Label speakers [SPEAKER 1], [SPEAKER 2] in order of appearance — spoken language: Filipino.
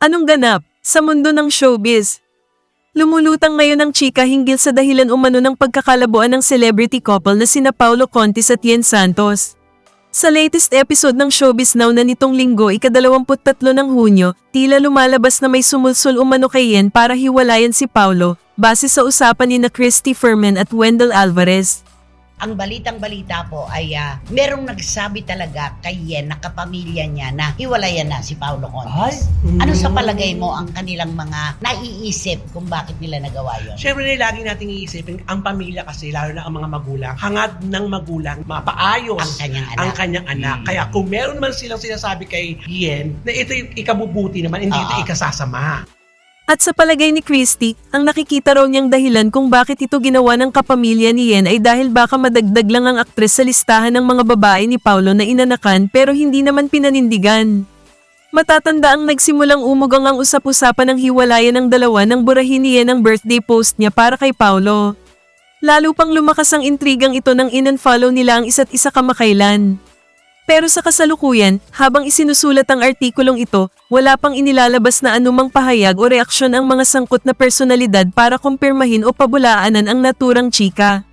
[SPEAKER 1] Anong ganap sa mundo ng showbiz? Lumulutang ngayon ang chika hinggil sa dahilan umano ng pagkakalabuan ng celebrity couple na sina Paulo Contis at Yen Santos. Sa latest episode ng Showbiz Now na nitong linggo, ikadalawamput-tatlo ng Hunyo, tila lumalabas na may sumulsul umano kay Yen para hiwalayan si Paulo, base sa usapan ni na Christy Furman at Wendell Alvarez.
[SPEAKER 2] Ang balitang-balita po ay ah, merong nagsabi talaga kay Yen na kapamilya niya na hiwalayan na si Paulo Contes.
[SPEAKER 3] Ay,
[SPEAKER 2] Ano sa
[SPEAKER 3] mm.
[SPEAKER 2] palagay mo ang kanilang mga naiisip kung bakit nila nagawa yun?
[SPEAKER 3] Siyempre, lagi nating iisipin, ang pamilya kasi, lalo na ang mga magulang, hangad ng magulang, mapaayos
[SPEAKER 2] Ang kanyang anak.
[SPEAKER 3] ang kanyang anak.
[SPEAKER 2] Mm.
[SPEAKER 3] Kaya kung meron man silang sinasabi kay Yen, na ito yung ikabubuti naman, hindi ito
[SPEAKER 2] Oo.
[SPEAKER 3] ikasasama.
[SPEAKER 1] At sa palagay ni Christy, ang nakikita raw niyang dahilan kung bakit ito ginawa ng kapamilya ni Yen ay dahil baka madagdag lang ang aktres sa listahan ng mga babae ni Paulo na inanakan pero hindi naman pinanindigan. Matatanda ang nagsimulang umugang ang usap-usapan ng hiwalayan ng dalawa nang burahin ni Yen ang birthday post niya para kay Paulo. Lalo pang lumakas ang intrigang ito nang in-unfollow nila ang isa't isa kamakailan. Pero sa kasalukuyan, habang isinusulat ang artikulong ito, wala pang inilalabas na anumang pahayag o reaksyon ang mga sangkot na personalidad para kumpirmahin o pabulaanan ang naturang chika.